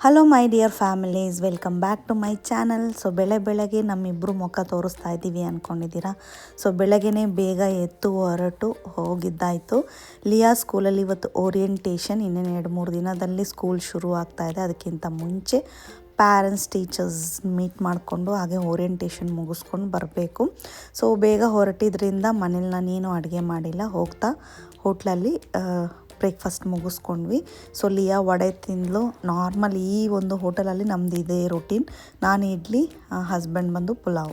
Hello my dear families welcome back to my channel so ಬೆಳೆ ಬೆಳಗ್ಗೆ ನಮ್ಮಿಬ್ಬರು ಮುಖ ತೋರಿಸ್ತಾ ಇದ್ದೀವಿ ಅಂದ್ಕೊಂಡಿದ್ದೀರಾ ಸೊ ಬೆಳಗ್ಗೆನೇ ಬೇಗ ಎತ್ತು ಹೊರಟು ಹೋಗಿದ್ದಾಯಿತು. ಲಿಯಾ ಸ್ಕೂಲಲ್ಲಿ ಇವತ್ತು ಓರಿಯೆಂಟೇಷನ್ ಇನ್ನೇನು ಎರಡು ಮೂರು ದಿನದಲ್ಲಿ ಸ್ಕೂಲ್ ಶುರು ಆಗ್ತಾ ಇದೆ. ಅದಕ್ಕಿಂತ ಮುಂಚೆ ಪ್ಯಾರೆಂಟ್ಸ್ ಟೀಚರ್ಸ್ ಮೀಟ್ ಮಾಡಿಕೊಂಡು ಹಾಗೆ ಓರಿಯೆಂಟೇಷನ್ ಮುಗಿಸ್ಕೊಂಡು ಬರಬೇಕು. ಸೊ ಬೇಗ ಹೊರಟಿದ್ರಿಂದ ಮನೇಲಿ ನಾನೇನು ಅಡುಗೆ ಮಾಡಿಲ್ಲ. ಹೋಗ್ತಾ ಹೋಟ್ಲಲ್ಲಿ ಬ್ರೇಕ್ಫಾಸ್ಟ್ ಮುಗಿಸ್ಕೊಂಡ್ವಿ. ಸೊ, ಲಿಯಾ ವಡೆ ತಿಂದಲು. ನಾರ್ಮಲ್ ಈ ಒಂದು ಹೋಟೆಲಲ್ಲಿ ನಮ್ಮದು ಇದೇ ರೊಟೀನ್ ನಾನು ಇಡ್ಲಿ ಹಸ್ಬೆಂಡ್ ಬಂದು ಪುಲಾವ್.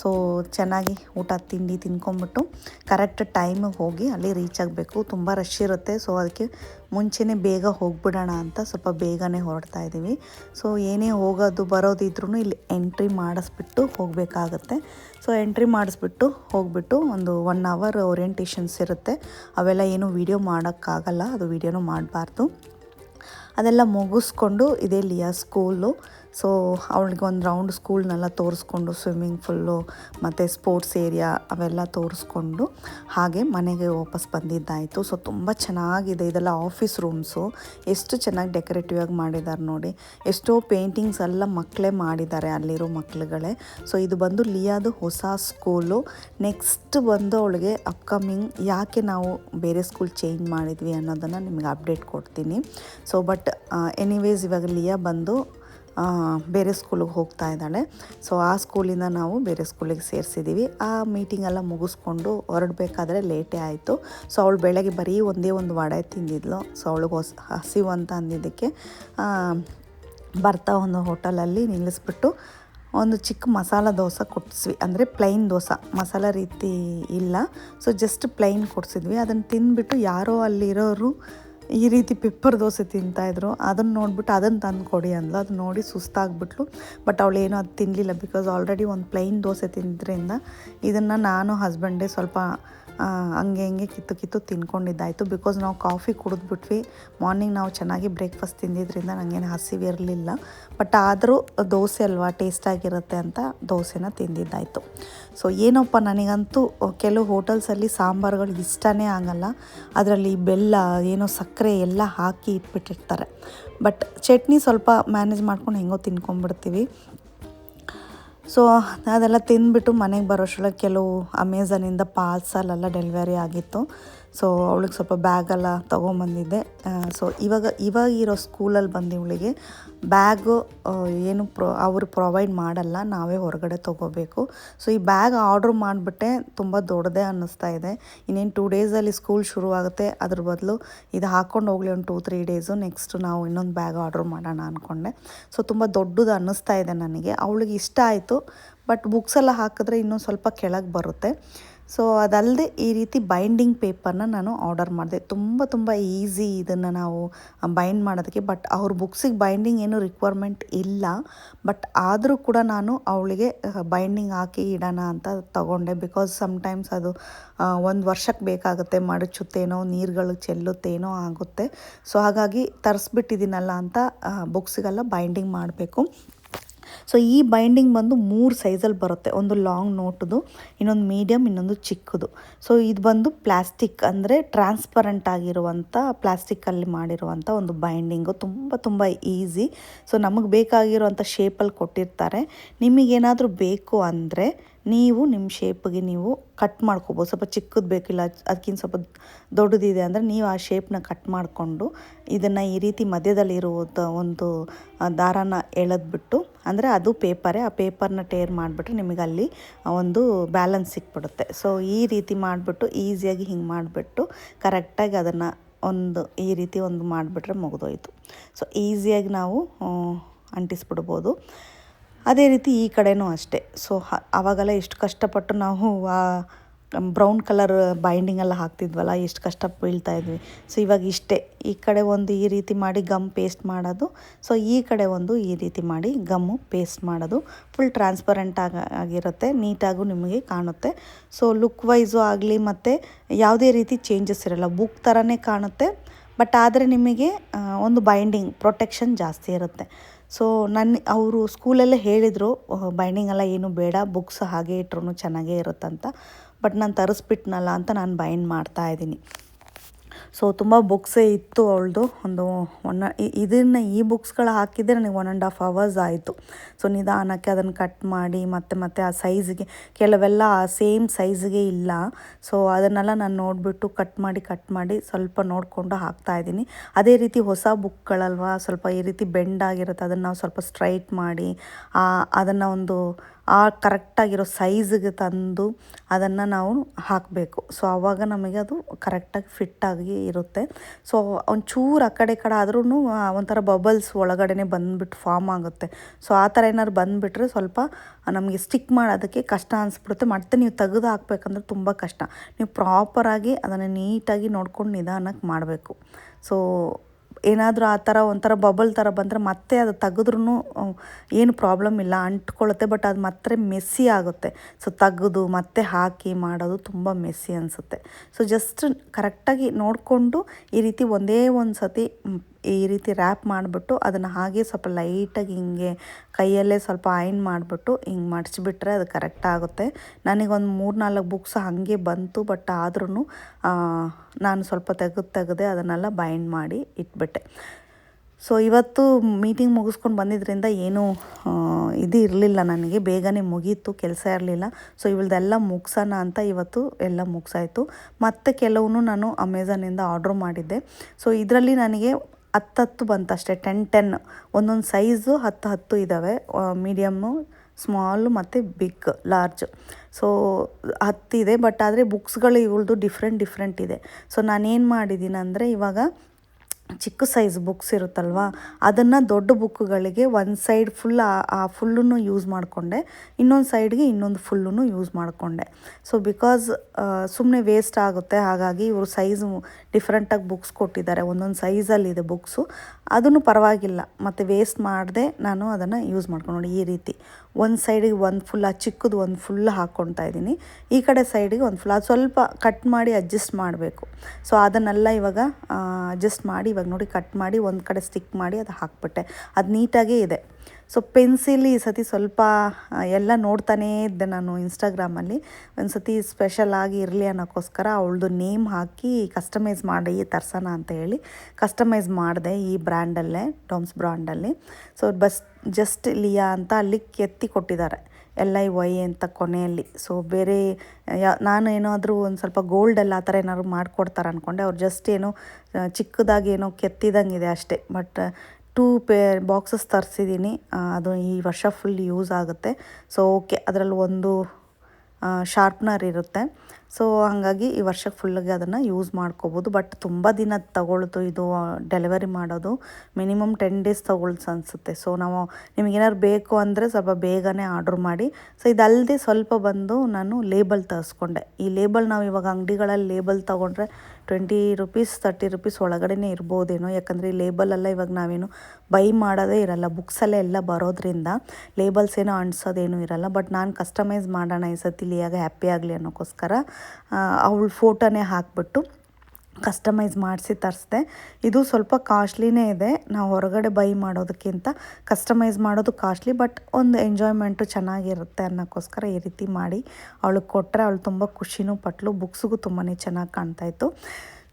ಸೊ ಚೆನ್ನಾಗಿ ಊಟ ತಿಂಡಿ ತಿನ್ಕೊಂಬಿಟ್ಟು ಕರೆಕ್ಟ್ ಟೈಮಿಗೆ ಹೋಗಿ ಅಲ್ಲಿ ರೀಚ್ ಆಗಬೇಕು. ತುಂಬ ರಶ್ ಇರುತ್ತೆ. ಸೊ ಅದಕ್ಕೆ ಮುಂಚೆನೇ ಬೇಗ ಹೋಗಿಬಿಡೋಣ ಅಂತ ಸ್ವಲ್ಪ ಬೇಗನೆ ಹೊರಡ್ತಾ ಇದ್ದೀವಿ. ಸೊ ಏನೇ ಹೋಗೋದು ಬರೋದಿದ್ರೂ ಇಲ್ಲಿ ಎಂಟ್ರಿ ಮಾಡಿಸ್ಬಿಟ್ಟು ಹೋಗಬೇಕಾಗತ್ತೆ. ಸೊ ಎಂಟ್ರಿ ಮಾಡಿಸ್ಬಿಟ್ಟು ಹೋಗ್ಬಿಟ್ಟು ಒಂದು ಒನ್ ಅವರ್ ಓರಿಯೆಂಟೇಷನ್ಸ್ ಇರುತ್ತೆ. ಅವೆಲ್ಲ ಏನು ವೀಡಿಯೋ ಮಾಡೋಕ್ಕಾಗಲ್ಲ. ಅದು ವೀಡಿಯೋನೂ ಮಾಡಬಾರ್ದು. ಅದೆಲ್ಲ ಮುಗಿಸ್ಕೊಂಡು ಇದೇ ಲಿಯಾ ಸ್ಕೂಲು ಸೊ ಅವಳಿಗೆ ಒಂದು ರೌಂಡ್ ಸ್ಕೂಲ್ನೆಲ್ಲ ತೋರಿಸ್ಕೊಂಡು ಸ್ವಿಮ್ಮಿಂಗ್ ಫುಲ್ಲು ಮತ್ತು ಸ್ಪೋರ್ಟ್ಸ್ ಏರಿಯಾ ಅವೆಲ್ಲ ತೋರಿಸ್ಕೊಂಡು ಹಾಗೆ ಮನೆಗೆ ವಾಪಸ್ ಬಂದಿದ್ದಾಯಿತು. ಸೊ ತುಂಬ ಚೆನ್ನಾಗಿದೆ ಇದೆಲ್ಲ ಆಫೀಸ್ ರೂಮ್ಸು ಎಷ್ಟು ಚೆನ್ನಾಗಿ ಡೆಕೋರೇಟಿವ್ ಆಗಿ ಮಾಡಿದ್ದಾರೆ ನೋಡಿ. ಎಷ್ಟೋ ಪೇಂಟಿಂಗ್ಸ್ ಎಲ್ಲ ಮಕ್ಕಳೇ ಮಾಡಿದ್ದಾರೆ ಅಲ್ಲಿರೋ ಮಕ್ಕಳುಗಳೇ ಸೊ ಇದು ಬಂದು ಲಿಯಾದು ಹೊಸ ಸ್ಕೂಲು ನೆಕ್ಸ್ಟ್ ಬಂದು ಅವಳಿಗೆ ಅಪ್ಕಮಿಂಗ್ ಯಾಕೆ ನಾವು ಬೇರೆ ಸ್ಕೂಲ್ ಚೇಂಜ್ ಮಾಡಿದ್ವಿ ಅನ್ನೋದನ್ನು ನಿಮಗೆ ಅಪ್ಡೇಟ್ ಕೊಡ್ತೀನಿ. ಸೊ ಬಟ್ ಎನಿವೇಸ್ ಇವಾಗ ಲಿಯಾ ಬಂದು ಬೇರೆ ಸ್ಕೂಲಿಗೆ ಹೋಗ್ತಾ ಇದ್ದಾಳೆ. ಸೊ ಆ ಸ್ಕೂಲಿಂದ ನಾವು ಬೇರೆ ಸ್ಕೂಲಿಗೆ ಸೇರಿಸಿದ್ದೀವಿ ಆ ಮೀಟಿಂಗ್ ಎಲ್ಲ ಮುಗಿಸ್ಕೊಂಡು ಹೊರಡಬೇಕಾದ್ರೆ ಲೇಟೇ ಆಯಿತು. ಸೊ ಅವಳು ಬೆಳಗ್ಗೆ ಬರೀ ಒಂದೇ ಒಂದು ವಡೆ ತಿಂದಿದ್ಲು. ಸೊ ಅವಳಿಗೆ ಹೊಸ, ಹಸಿವು ಅಂತ ಅಂದಿದ್ದಕ್ಕೆ ಬರ್ತಾ ಒಂದು ಹೋಟೆಲಲ್ಲಿ ನಿಲ್ಲಿಸ್ಬಿಟ್ಟು ಒಂದು ಚಿಕ್ಕ ಮಸಾಲ ದೋಸೆ ಕೊಡಿಸ್ವಿ ಅಂದರೆ ಪ್ಲೈನ್ ದೋಸೆ, ಮಸಾಲ ರೀತಿ ಇಲ್ಲ. ಸೊ ಜಸ್ಟ್ ಪ್ಲೈನ್ ಕೊಡಿಸಿದ್ವಿ ಅದನ್ನು ತಿಂದ್ಬಿಟ್ಟು ಯಾರೋ ಅಲ್ಲಿರೋರು ಈ ರೀತಿ ಪೆಪ್ಪರ್ ದೋಸೆ ತಿಂತಾಯಿದ್ರು ಅದನ್ನು ನೋಡ್ಬಿಟ್ಟು ಅದನ್ನು ತಂದು ಕೊಡಿ ಅಂದ್ಲು. ಅದು ನೋಡಿ ಸುಸ್ತಾಗ್ಬಿಟ್ಲು. ಬಟ್ ಅವಳು ಏನೂ ಅದು ತಿನ್ನಲಿಲ್ಲ ಬಿಕಾಸ್ ಆಲ್ರೆಡಿ ಒಂದು ಪ್ಲೈನ್ ದೋಸೆ ತಿಂದ್ರಿಂದ ಇದನ್ನು ನಾನು ಹಸ್ಬೆಂಡೇ ಸ್ವಲ್ಪ ಹಂಗೆ ಹಿಂಗೆ ಕಿತ್ತು ಕಿತ್ತು ತಿನ್ಕೊಂಡಿದ್ದಾಯಿತು. ಬಿಕಾಸ್ ನಾವು ಕಾಫಿ ಕುಡಿದ್ಬಿಟ್ವಿ. ಮಾರ್ನಿಂಗ್ ನಾವು ಚೆನ್ನಾಗಿ ಬ್ರೇಕ್ಫಾಸ್ಟ್ ತಿಂದಿದ್ದರಿಂದ ನನಗೇನು ಹಸಿವಿರಲಿಲ್ಲ ಬಟ್ ಆದರೂ ದೋಸೆ ಅಲ್ವಾ ಟೇಸ್ಟಾಗಿರುತ್ತೆ ಅಂತ ದೋಸೆನ ತಿಂದಿದ್ದಾಯಿತು. ಸೊ ಏನಪ್ಪ ನನಗಂತೂ ಕೆಲವು ಹೋಟೆಲ್ಸಲ್ಲಿ ಸಾಂಬಾರುಗಳು ಇಷ್ಟನೇ ಆಗಲ್ಲ. ಅದರಲ್ಲಿ ಬೆಲ್ಲ, ಏನೋ ಸಕ್ಕರೆ ಎಲ್ಲ ಹಾಕಿ ಇಟ್ಬಿಟ್ಟಿರ್ತಾರೆ. ಬಟ್ ಚಟ್ನಿ ಸ್ವಲ್ಪ ಮ್ಯಾನೇಜ್ ಮಾಡ್ಕೊಂಡು ಹೆಂಗೋ ತಿನ್ಕೊಂಬಿಡ್ತೀವಿ ಸೊ ಅದೆಲ್ಲ ತಿಂದ್ಬಿಟ್ಟು ಮನೆಗೆ ಬರೋಷ್ಟರಲ್ಲಿ ಕೆಲವು ಅಮೆಝಾನಿಂದ ಪಾರ್ಸಲೆಲ್ಲ ಡೆಲಿವರಿ ಆಗಿತ್ತು. ಸೊ ಅವಳಿಗೆ ಸ್ವಲ್ಪ ಬ್ಯಾಗೆಲ್ಲ ತೊಗೊಂಬಂದಿದ್ದೆ. ಸೊ ಇವಾಗ ಇವಾಗ ಇರೋ ಸ್ಕೂಲಲ್ಲಿ ಬಂದು ಇವಳಿಗೆ ಬ್ಯಾಗು ಏನು ಪ್ರೊ ಅವರು ಪ್ರೊವೈಡ್ ಮಾಡಲ್ಲ, ನಾವೇ ಹೊರಗಡೆ ತೊಗೋಬೇಕು. ಸೊ ಈ ಬ್ಯಾಗ್ ಆರ್ಡ್ರ್ ಮಾಡಿಬಿಟ್ಟೆ, ತುಂಬ ದೊಡ್ಡದೇ ಅನ್ನಿಸ್ತಾ ಇದೆ. ಇನ್ನೇನು ಟೂ ಡೇಸಲ್ಲಿ ಸ್ಕೂಲ್ ಶುರು ಆಗುತ್ತೆ ಅದ್ರ ಬದಲು ಇದು ಹಾಕ್ಕೊಂಡು ಹೋಗಲಿ ಒಂದು ಟೂ ತ್ರೀ ಡೇಸು ನೆಕ್ಸ್ಟ್ ನಾವು ಇನ್ನೊಂದು ಬ್ಯಾಗ್ ಆರ್ಡ್ರ್ ಮಾಡೋಣ ಅಂದ್ಕೊಂಡೆ ಸೊ ತುಂಬ ದೊಡ್ಡದು ಅನ್ನಿಸ್ತಾ ಇದೆ ನನಗೆ. ಅವಳಿಗೆ ಇಷ್ಟ ಆಯಿತು ಬಟ್ ಬುಕ್ಸೆಲ್ಲ ಹಾಕಿದ್ರೆ ಇನ್ನೂ ಸ್ವಲ್ಪ ಕೆಳಗೆ ಬರುತ್ತೆ. ಸೊ ಅದಲ್ಲದೆ ಈ ರೀತಿ ಬೈಂಡಿಂಗ್ ಪೇಪರ್ನ ನಾನು ಆರ್ಡರ್ ಮಾಡಿದೆ. ತುಂಬ ತುಂಬ ಈಸಿ ಇದನ್ನು ನಾವು ಬೈಂಡ್ ಮಾಡೋದಕ್ಕೆ. ಬಟ್ ಅವ್ರ ಬುಕ್ಸಿಗೆ ಬೈಂಡಿಂಗ್ ಏನು ರಿಕ್ವೈರ್ಮೆಂಟ್ ಇಲ್ಲ. ಬಟ್ ಆದರೂ ಕೂಡ ನಾನು ಅವಳಿಗೆ ಬೈಂಡಿಂಗ್ ಹಾಕಿ ಇಡೋಣ ಅಂತ ತಗೊಂಡೆ. ಬಿಕಾಸ್ ಸಮ್ಟೈಮ್ಸ್ ಅದು ಒಂದು ವರ್ಷಕ್ಕೆ ಬೇಕಾಗುತ್ತೆ. ಮಡಚುತ್ತೇನೋ, ನೀರುಗಳು ಚೆಲ್ಲುತ್ತೇನೋ ಆಗುತ್ತೆ. ಸೊ ಹಾಗಾಗಿ ತರಿಸ್ಬಿಟ್ಟಿದ್ದೀನಲ್ಲ ಅಂತ ಬುಕ್ಸಿಗೆಲ್ಲ ಬೈಂಡಿಂಗ್ ಮಾಡಬೇಕು. ಸೊ ಈ ಬೈಂಡಿಂಗ್ ಬಂದು ಮೂರು ಸೈಜಲ್ಲಿ ಬರುತ್ತೆ. ಒಂದು ಲಾಂಗ್ ನೋಟದು ಇನ್ನೊಂದು ಮೀಡಿಯಮ್ ಇನ್ನೊಂದು ಚಿಕ್ಕದು. ಸೊ ಇದು ಬಂದು ಪ್ಲಾಸ್ಟಿಕ್ ಅಂದರೆ ಟ್ರಾನ್ಸ್ಪರೆಂಟ್ ಆಗಿರುವಂಥ ಪ್ಲಾಸ್ಟಿಕ್ಕಲ್ಲಿ ಮಾಡಿರುವಂಥ ಒಂದು ಬೈಂಡಿಂಗು ತುಂಬ ತುಂಬ ಈಸಿ ಸೊ ನಮಗೆ ಬೇಕಾಗಿರುವಂಥ ಶೇಪಲ್ಲಿ ಕೊಟ್ಟಿರ್ತಾರೆ. ನಿಮಗೇನಾದರೂ ಬೇಕು ಅಂದರೆ ನೀವು ನಿಮ್ಮ ಶೇಪ್ಗೆ ನೀವು ಕಟ್ ಮಾಡ್ಕೋಬೋದು. ಸ್ವಲ್ಪ ಚಿಕ್ಕದು ಬೇಕಿಲ್ಲ ಅದಕ್ಕಿಂತ ಸ್ವಲ್ಪ ದೊಡ್ಡದಿದೆ ಅಂದರೆ ನೀವು ಆ ಶೇಪ್ನ ಕಟ್ ಮಾಡಿಕೊಂಡು ಇದನ್ನು ಈ ರೀತಿ ಮಧ್ಯದಲ್ಲಿ ಇರುವುದು ಒಂದು ದಾರಾನ ಎಳೆದ್ಬಿಟ್ಟು ಅಂದರೆ ಅದು ಪೇಪರೇ ಆ ಪೇಪರ್ನ ಟೇರ್ ಮಾಡಿಬಿಟ್ರೆ ನಿಮಗೆ ಅಲ್ಲಿ ಒಂದು ಬ್ಯಾಲೆನ್ಸ್ ಸಿಕ್ಬಿಡುತ್ತೆ. ಸೊ ಈ ರೀತಿ ಮಾಡಿಬಿಟ್ಟು ಈಸಿಯಾಗಿ ಹಿಂಗೆ ಮಾಡಿಬಿಟ್ಟು ಕರೆಕ್ಟಾಗಿ ಅದನ್ನು ಒಂದು, ಈ ರೀತಿ ಒಂದು ಮಾಡಿಬಿಟ್ರೆ ಮುಗಿದೋಯ್ತು. ಸೊ ಈಸಿಯಾಗಿ ನಾವು ಅಂಟಿಸ್ಬಿಡ್ಬೋದು. ಅದೇ ರೀತಿ ಈ ಕಡೆಯೂ ಅಷ್ಟೇ. ಸೊ ಆವಾಗೆಲ್ಲ ಎಷ್ಟು ಕಷ್ಟಪಟ್ಟು ನಾವು, ಆ ಬ್ರೌನ್ ಕಲರ್ ಬೈಂಡಿಂಗ್ ಎಲ್ಲ ಹಾಕ್ತಿದ್ವಲ್ಲ, ಎಷ್ಟು ಕಷ್ಟ ಬೀಳ್ತಾ ಇದ್ವಿ. ಸೊ ಇವಾಗ ಇಷ್ಟೇ. ಈ ಕಡೆ ಒಂದು ಈ ರೀತಿ ಮಾಡಿ ಗಮ್ ಪೇಸ್ಟ್ ಮಾಡೋದು. ಸೊ ಈ ಕಡೆ ಒಂದು ಈ ರೀತಿ ಮಾಡಿ ಗಮ್ಮು ಪೇಸ್ಟ್ ಮಾಡೋದು. ಫುಲ್ ಟ್ರಾನ್ಸ್ಪರೆಂಟ್ ಆಗ, ಆಗಿರುತ್ತೆ, ನೀಟಾಗೂ ನಿಮಗೆ ಕಾಣುತ್ತೆ. ಸೊ ಲುಕ್ ವೈಸು ಆಗಲಿ ಮತ್ತು ಯಾವುದೇ ರೀತಿ ಚೇಂಜಸ್ ಇರೋಲ್ಲ. ಬುಕ್ ಥರನೇ ಕಾಣುತ್ತೆ. ಬಟ್ ಆದರೆ ನಿಮಗೆ ಒಂದು ಬೈಂಡಿಂಗ್ ಪ್ರೊಟೆಕ್ಷನ್ ಜಾಸ್ತಿ ಇರುತ್ತೆ. ಸೊ ನನ್ನ ಅವರು ಸ್ಕೂಲಲ್ಲೇ ಹೇಳಿದರು ಬೈಂಡಿಂಗ್ ಎಲ್ಲ ಏನು ಬೇಡ ಬುಕ್ಸ್ ಹಾಗೆ ಇಟ್ರು ಚೆನ್ನಾಗೇ ಇರುತ್ತಂತ ಬಟ್ ನಾನು ತರಿಸ್ಬಿಟ್ನಲ್ಲ ಅಂತ ನಾನು ಬೈಂಡ್ ಮಾಡ್ತಾ ಇದ್ದೀನಿ. ಸೊ ತುಂಬ ಬುಕ್ಸೇ ಇತ್ತು ಅವಳದು. ಒಂದು ಒನ್ ಇದನ್ನು ಈ ಬುಕ್ಸ್ಗಳು ಹಾಕಿದರೆ ನನಗೆ ಒನ್ ಆ್ಯಂಡ್ ಹಾಫ್ ಅವರ್ಸ್ ಆಯಿತು. ಸೊ ನಿಧಾನಕ್ಕೆ ಅದನ್ನು ಕಟ್ ಮಾಡಿ, ಮತ್ತೆ ಮತ್ತೆ ಆ ಸೈಜ್ಗೆ ಕೆಲವೆಲ್ಲ ಆ ಸೇಮ್ ಸೈಜ್ಗೆ ಇಲ್ಲ. ಸೊ ಅದನ್ನೆಲ್ಲ ನಾನು ನೋಡಿಬಿಟ್ಟು ಕಟ್ ಮಾಡಿ ಕಟ್ ಮಾಡಿ ಸ್ವಲ್ಪ ನೋಡಿಕೊಂಡು ಹಾಕ್ತಾ ಇದ್ದೀನಿ. ಅದೇ ರೀತಿ ಹೊಸ ಬುಕ್ಗಳಲ್ವ ಸ್ವಲ್ಪ ಈ ರೀತಿ ಬೆಂಡ್ ಆಗಿರುತ್ತೆ, ಅದನ್ನು ನಾವು ಸ್ವಲ್ಪ ಸ್ಟ್ರೈಟ್ ಮಾಡಿ ಅದನ್ನು ಒಂದು ಆ ಕರೆಕ್ಟಾಗಿರೋ ಸೈಜ್ಗೆ ತಂದು ಅದನ್ನು ನಾವು ಹಾಕಬೇಕು. ಸೊ ಆವಾಗ ನಮಗೆ ಅದು ಕರೆಕ್ಟಾಗಿ ಫಿಟ್ಟಾಗಿ ಇರುತ್ತೆ. ಸೊ ಒಂಚೂರು ಆ ಕಡೆ ಈ ಕಡೆ ಆದ್ರೂ ಒಂಥರ ಬಬಲ್ಸ್ ಒಳಗಡೆನೆ ಬಂದುಬಿಟ್ಟು ಫಾರ್ಮ್ ಆಗುತ್ತೆ. ಸೊ ಆ ಥರ ಏನಾದ್ರು ಬಂದುಬಿಟ್ರೆ ಸ್ವಲ್ಪ ನಮಗೆ ಸ್ಟಿಕ್ ಮಾಡೋದಕ್ಕೆ ಕಷ್ಟ ಅನಿಸ್ಬಿಡುತ್ತೆ. ಮತ್ತೆ ನೀವು ತೆಗೆದು ಹಾಕ್ಬೇಕಂದ್ರೆ ತುಂಬ ಕಷ್ಟ. ನೀವು ಪ್ರಾಪರಾಗಿ ಅದನ್ನು ನೀಟಾಗಿ ನೋಡ್ಕೊಂಡು ನಿಧಾನಕ್ಕೆ ಮಾಡಬೇಕು. ಸೊ ಏನಾದರೂ ಆ ಥರ ಒಂಥರ ಬಬಲ್ ಥರ ಬಂದರೆ ಮತ್ತೆ ಅದು ತೆಗೆದ್ರೂ ಏನು ಪ್ರಾಬ್ಲಮ್ ಇಲ್ಲ, ಅಂಟ್ಕೊಳ್ಳುತ್ತೆ. ಬಟ್ ಅದು ಮತ್ತೆ ಮೆಸ್ಸಿ ಆಗುತ್ತೆ. ಸೊ ತೆಗೆದು ಮತ್ತೆ ಹಾಕಿ ಮಾಡೋದು ತುಂಬ ಮೆಸ್ಸಿ ಅನಿಸುತ್ತೆ. ಸೊ ಜಸ್ಟ್ ಕರೆಕ್ಟಾಗಿ ನೋಡಿಕೊಂಡು ಈ ರೀತಿ ಒಂದೇ ಒಂದು ಸತಿ ಈ ರೀತಿ ರ್ಯಾಪ್ ಮಾಡಿಬಿಟ್ಟು ಅದನ್ನು ಹಾಗೆ ಸ್ವಲ್ಪ ಲೈಟಾಗಿ ಹಿಂಗೆ ಕೈಯಲ್ಲೇ ಸ್ವಲ್ಪ ಐನ್ ಮಾಡಿಬಿಟ್ಟು ಹಿಂಗೆ ಮಡಚಿಬಿಟ್ರೆ ಅದು ಕರೆಕ್ಟ್ ಆಗುತ್ತೆ. ನನಗೊಂದು ಮೂರು ನಾಲ್ಕು ಬುಕ್ಸ್ ಹಾಗೆ ಬಂತು ಬಟ್ ಆದ್ರೂ ನಾನು ಸ್ವಲ್ಪ ತೆಗೆದು ತೆಗೆದೆ ಅದನ್ನೆಲ್ಲ ಬೈಂಡ್ ಮಾಡಿ ಇಟ್ಬಿಟ್ಟೆ. ಸೊ ಇವತ್ತು ಮೀಟಿಂಗ್ ಮುಗಿಸ್ಕೊಂಡು ಬಂದಿದ್ದರಿಂದ ಏನೂ ಇದು ಇರಲಿಲ್ಲ ನನಗೆ. ಬೇಗನೆ ಮುಗೀತು, ಕೆಲಸ ಇರಲಿಲ್ಲ. ಸೊ ಇವಳ್ದೆಲ್ಲ ಮುಗ್ಸೋಣ ಅಂತ ಇವತ್ತು ಎಲ್ಲ ಮುಗಿಸಾಯಿತು. ಮತ್ತು ಕೆಲವನ್ನು ನಾನು ಅಮೆಝಾನಿಂದ ಆರ್ಡ್ರ್ ಮಾಡಿದ್ದೆ. ಸೊ ಇದರಲ್ಲಿ ನನಗೆ ಹತ್ತತ್ತು ಬಂತಷ್ಟೇ ಟೆನ್ ಟೆನ್ ಒಂದೊಂದು ಸೈಜು ಹತ್ತು ಹತ್ತು ಇದ್ದಾವೆ ಮೀಡಿಯಮ್ಮು ಸ್ಮಾಲು ಮತ್ತು ಬಿಗ್ ಲಾರ್ಜ್ ಸೊ ಹತ್ತಿದೆ ಬಟ್ ಆದರೆ ಬುಕ್ಸ್ಗಳು ಇವಳದು ಡಿಫ್ರೆಂಟ್ ಡಿಫ್ರೆಂಟ್ ಇದೆ. ಸೊ ನಾನೇನು ಮಾಡಿದ್ದೀನಿ ಅಂದರೆ ಇವಾಗ ಚಿಕ್ಕ ಸೈಜ್ ಬುಕ್ಸ್ ಇರುತ್ತಲ್ವ? ಅದನ್ನು ದೊಡ್ಡ ಬುಕ್ಗಳಿಗೆ ಒಂದು ಸೈಡ್ ಫುಲ್ ಆ ಫುಲ್ಲನ್ನು ಯೂಸ್ ಮಾಡಿಕೊಂಡೆ. ಇನ್ನೊಂದು ಸೈಡ್ಗೆ ಇನ್ನೊಂದು ಫುಲ್ಲನ್ನು ಯೂಸ್ ಮಾಡಿಕೊಂಡೆ. ಸೊ ಬಿಕಾಸ್ ಸುಮ್ಮನೆ ವೇಸ್ಟ್ ಆಗುತ್ತೆ, ಹಾಗಾಗಿ ಇವರು ಸೈಜ್ ಡಿಫ್ರೆಂಟಾಗಿ ಬುಕ್ಸ್ ಕೊಟ್ಟಿದ್ದಾರೆ. ಒಂದೊಂದು ಸೈಜಲ್ಲಿದೆ ಬುಕ್ಸು ಅದನ್ನು ಪರವಾಗಿಲ್ಲ. ಮತ್ತು ವೇಸ್ಟ್ ಮಾಡದೆ ನಾನು ಅದನ್ನು ಯೂಸ್ ಮಾಡ್ಕೊಂಡು. ನೋಡಿ ಈ ರೀತಿ. ಒಂದು ಸೈಡಿಗೆ ಒಂದು ಫುಲ್ ಆ ಚಿಕ್ಕದು ಒಂದು ಫುಲ್ ಹಾಕ್ಕೊಳ್ತಾ ಇದ್ದೀನಿ. ಈ ಕಡೆ ಸೈಡಿಗೆ ಒಂದು ಫುಲ್ ಅದು ಸ್ವಲ್ಪ ಕಟ್ ಮಾಡಿ ಅಡ್ಜಸ್ಟ್ ಮಾಡಬೇಕು. ಸೊ ಅದನ್ನೆಲ್ಲ ಇವಾಗ ಅಡ್ಜಸ್ಟ್ ಮಾಡಿ ಇವಾಗ ನೋಡಿ ಕಟ್ ಮಾಡಿ ಒಂದು ಕಡೆ ಸ್ಟಿಕ್ ಮಾಡಿ ಅದು ಹಾಕ್ಬಿಟ್ಟೆ. ಅದು ನೀಟಾಗೇ ಇದೆ. ಸೊ ಪೆನ್ಸಿಲ್ ಈ ಸತಿ ಸ್ವಲ್ಪ ಎಲ್ಲ ನೋಡ್ತಾನೇ ಇದ್ದೆ ನಾನು ಇನ್ಸ್ಟಾಗ್ರಾಮಲ್ಲಿ ಒಂದು ಸತಿ ಸ್ಪೆಷಲ್ ಆಗಿ ಇರಲಿ ಅನ್ನೋಕ್ಕೋಸ್ಕರ ಅವಳದು ನೇಮ್ ಹಾಕಿ ಕಸ್ಟಮೈಸ್ ಮಾಡಿ, ತರ್ಸೋಣ ಅಂತ ಹೇಳಿ ಕಸ್ಟಮೈಸ್ ಮಾಡಿದೆ ಈ ಬ್ರ್ಯಾಂಡಲ್ಲೇ ಡೋಮ್ಸ್ ಬ್ರ್ಯಾಂಡಲ್ಲಿ ಸೊ ಬಸ್ ಜಸ್ಟ್ ಲಿಯಾ ಅಂತ ಅಲ್ಲಿ ಕೆತ್ತಿ ಕೊಟ್ಟಿದ್ದಾರೆ. ಎಲ್ ಐ ವೈ ಅಂತ ಕೊನೆಯಲ್ಲಿ. ಸೊ ಬೇರೆ, ಯಾ, ನಾನು ಏನಾದರೂ ಒಂದು ಸ್ವಲ್ಪ ಗೋಲ್ಡಲ್ಲಿ ಆ ಥರ ಏನಾದ್ರು ಮಾಡಿಕೊಡ್ತಾರೆ ಅಂದ್ಕೊಂಡೆ ಅವ್ರು ಜಸ್ಟ್ ಏನೋ ಚಿಕ್ಕದಾಗಿ ಏನೋ ಕೆತ್ತಿದಂಗಿದೆ ಅಷ್ಟೇ. ಬಟ್ ಟೂ ಪೇ ಬಾಕ್ಸಸ್ ತರಿಸಿದ್ದೀನಿ ಅದು ಈ ವರ್ಷ ಫುಲ್ ಯೂಸ್ ಆಗುತ್ತೆ. ಸೊ ಓಕೆ ಅದರಲ್ಲಿ ಒಂದು ಶಾರ್ಪ್ನರ್ ಇರುತ್ತೆ. ಸೊ ಹಾಗಾಗಿ ಈ ವರ್ಷಕ್ಕೆ ಫುಲ್ಗೆ ಅದನ್ನು ಯೂಸ್ ಮಾಡ್ಕೋಬೋದು. ಬಟ್ ತುಂಬ ದಿನ ತಗೊಳ್ತು ಇದು ಡೆಲಿವರಿ ಮಾಡೋದು ಮಿನಿಮಮ್ ಟೆನ್ ಡೇಸ್ ತಗೊಳ್ತು ಅನಿಸುತ್ತೆ. ಸೊ ನಾವು ನಿಮಗೇನಾದ್ರು ಬೇಕು ಅಂದರೆ ಸ್ವಲ್ಪ ಬೇಗನೆ ಆರ್ಡ್ರ್ ಮಾಡಿ. ಸೊ ಇದಲ್ಲದೆ ಸ್ವಲ್ಪ ಬಂದು ನಾನು ಲೇಬಲ್ ತರಿಸ್ಕೊಂಡೆ. ಈ ಲೇಬಲ್ ನಾವು ಇವಾಗ ಅಂಗಡಿಗಳಲ್ಲಿ ಲೇಬಲ್ ತೊಗೊಂಡ್ರೆ ಟ್ವೆಂಟಿ ರುಪೀಸ್ ತರ್ಟಿ ರುಪೀಸ್ ಒಳಗಡೆನೇ ಇರ್ಬೋದೇನೋ. ಯಾಕಂದರೆ ಈ ಲೇಬಲೆಲ್ಲ ಇವಾಗ ನಾವೇನು ಬೈ ಮಾಡೋದೇ ಇರಲ್ಲ. ಬುಕ್ಸಲ್ಲೇ ಎಲ್ಲ ಬರೋದ್ರಿಂದ ಲೇಬಲ್ಸ್ ಏನೋ ಅಂಟಿಸೋದೇನೂ ಇರಲ್ಲ. ಬಟ್ ನಾನು ಕಸ್ಟಮೈಸ್ ಮಾಡೋಣ ಈ ಸತಿ ಲಿಯಾಗ ಹ್ಯಾಪಿ ಆಗಲಿ ಅನ್ನೋಕ್ಕೋಸ್ಕರ ಅವಳ ಫೋಟೋನೇ ಹಾಕ್ಬಿಟ್ಟು ಕಸ್ಟಮೈಸ್ ಮಾಡಿಸಿ ತರಿಸ್ದೆ. ಇದು ಸ್ವಲ್ಪ ಕಾಸ್ಟ್ಲಿನೇ ಇದೆ. ನಾವು ಹೊರಗಡೆ ಬೈ ಮಾಡೋದಕ್ಕಿಂತ ಕಸ್ಟಮೈಸ್ ಮಾಡೋದು ಕಾಸ್ಟ್ಲಿ, ಬಟ್ ಒಂದು ಎಂಜಾಯ್ಮೆಂಟು ಚೆನ್ನಾಗಿರುತ್ತೆ ಅನ್ನೋಕ್ಕೋಸ್ಕರ ಈ ರೀತಿ ಮಾಡಿ. ಅವಳಿಗೆ ಕೊಟ್ಟರೆ ಅವಳು ತುಂಬ ಖುಷಿನೂ ಪಟ್ಲು, ಬುಕ್ಸ್ಗೂ ತುಂಬಾ ಚೆನ್ನಾಗಿ ಕಾಣ್ತಾಯಿತ್ತು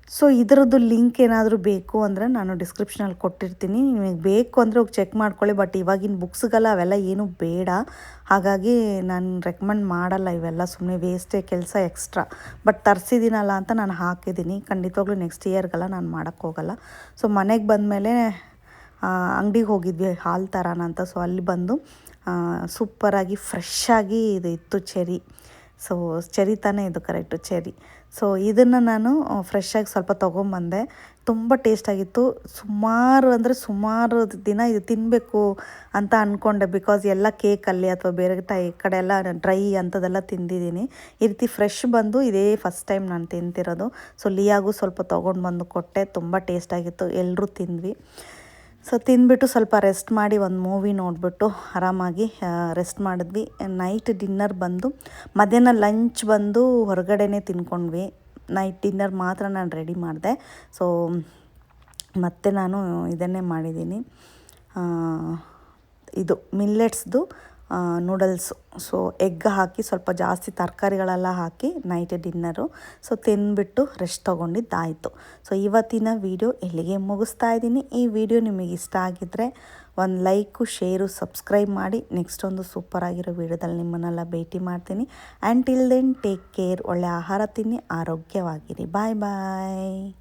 ಸೊ ಇದರದ್ದು ಲಿಂಕ್ ಏನಾದರೂ ಬೇಕು ಅಂದರೆ ನಾನು ಡಿಸ್ಕ್ರಿಪ್ಷನಲ್ಲಿ ಕೊಟ್ಟಿರ್ತೀನಿ. ನಿಮಗೆ ಬೇಕು ಅಂದರೆ ಹೋಗಿ ಚೆಕ್ ಮಾಡ್ಕೊಳ್ಳಿ ಬಟ್ ಇವಾಗಿನ ಬುಕ್ಸ್ಗೆಲ್ಲ ಅವೆಲ್ಲ ಏನೂ ಬೇಡ. ಹಾಗಾಗಿ ನಾನು ರೆಕಮೆಂಡ್ ಮಾಡಲ್ಲ ಇವೆಲ್ಲ ಸುಮ್ಮನೆ ವೇಸ್ಟೇ ಕೆಲಸ ಎಕ್ಸ್ಟ್ರಾ ಬಟ್ ತರಿಸಿದ್ದೀನಲ್ಲ ಅಂತ ನಾನು ಹಾಕಿದ್ದೀನಿ. ಖಂಡಿತವಾಗ್ಲೂ ನೆಕ್ಸ್ಟ್ ಇಯರ್ಗೆಲ್ಲ ನಾನು ಮಾಡೋಕ್ಕೋಗಲ್ಲ ಸೊ ಮನೆಗೆ ಬಂದಮೇಲೆ ಅಂಗಡಿಗೆ ಹೋಗಿದ್ವಿ, ಹಾಲು ತರೋಣ ಅಂತ. ಸೊ ಅಲ್ಲಿ ಬಂದು ಸೂಪರಾಗಿ ಫ್ರೆಶ್ಶಾಗಿ ಇದು ಇತ್ತು ಚೆರಿ ಸೊ ಚೆರಿ ತಾನೇ ಇದು ಕರೆಕ್ಟು ಚೆರಿ ಸೊ ಇದನ್ನು ನಾನು ಫ್ರೆಶ್ಶಾಗಿ ಸ್ವಲ್ಪ ತೊಗೊಂಬಂದೆ. ತುಂಬ ಟೇಸ್ಟಾಗಿತ್ತು ಸುಮಾರು ಅಂದರೆ ಸುಮಾರು ದಿನ ಇದು ತಿನ್ನಬೇಕು ಅಂತ ಅಂದ್ಕೊಂಡೆ ಬಿಕಾಸ್ ಎಲ್ಲ ಕೇಕಲ್ಲಿ ಅಥವಾ ಬೇರೆ ಟೈ ಕಡೆ ಎಲ್ಲ ಡ್ರೈ ಅಂಥದ್ದೆಲ್ಲ ತಿಂದಿದ್ದೀನಿ. ಈ ರೀತಿ ಫ್ರೆಶ್ ಬಂದು ಇದೇ ಫಸ್ಟ್ ಟೈಮ್ ನಾನು ತಿಂತಿರೋದು. ಸೊ ಲಿಯಾಗೂ ಸ್ವಲ್ಪ ತೊಗೊಂಡು ಬಂದು ಕೊಟ್ಟೆ. ತುಂಬ ಟೇಸ್ಟಾಗಿತ್ತು ಎಲ್ಲರೂ ತಿಂದ್ವಿ. ಸೊ ತಿಂದ್ಬಿಟ್ಟು ಸ್ವಲ್ಪ ರೆಸ್ಟ್ ಮಾಡಿ ಒಂದು ಮೂವಿ ನೋಡಿಬಿಟ್ಟು ಆರಾಮಾಗಿ ರೆಸ್ಟ್ ಮಾಡಿದ್ವಿ. ನೈಟ್ ಡಿನ್ನರ್ ಬಂದು, ಮಧ್ಯಾಹ್ನ ಲಂಚ್ ಬಂದು ಹೊರಗಡೆನೇ ತಿನ್ಕೊಂಡ್ವಿ. ನೈಟ್ ಡಿನ್ನರ್ ಮಾತ್ರ ನಾನು ರೆಡಿ ಮಾಡಿದೆ. ಸೊ ಮತ್ತೆ ನಾನು ಇದನ್ನೇ ಮಾಡಿದ್ದೀನಿ. ಇದು ಮಿಲ್ಲೆಟ್ಸ್ದು ನೂಡಲ್ಸು ಸೊ ಎಗ್ ಹಾಕಿ ಸ್ವಲ್ಪ ಜಾಸ್ತಿ ತರಕಾರಿಗಳೆಲ್ಲ ಹಾಕಿ ನೈಟ್ ಡಿನ್ನರು ಸೊ ತಿಂದ್ಬಿಟ್ಟು ರೆಸ್ಟ್ ತೊಗೊಂಡಿದ್ದಾಯಿತು. ಸೊ ಇವತ್ತಿನ ವಿಡಿಯೋ ಇಲ್ಲಿಗೆ ಮುಗಿಸ್ತಾ ಇದ್ದೀನಿ. ಈ ವಿಡಿಯೋ ನಿಮಗೆ ಇಷ್ಟ ಆಗಿದ್ದರೆ ಒಂದು ಲೈಕು ಶೇರು ಸಬ್ಸ್ಕ್ರೈಬ್ ಮಾಡಿ. ನೆಕ್ಸ್ಟ್ ಒಂದು ಸೂಪರ್ ಆಗಿರೋ ವಿಡಿಯೋದಲ್ಲಿ ನಿಮ್ಮನ್ನೆಲ್ಲ ಭೇಟಿ ಮಾಡ್ತೀನಿ. And till then take care ಒಳ್ಳೆ ಆಹಾರ ತಿನ್ನಿ. ಆರೋಗ್ಯವಾಗಿರಿ. ಬಾಯ್ ಬಾಯ್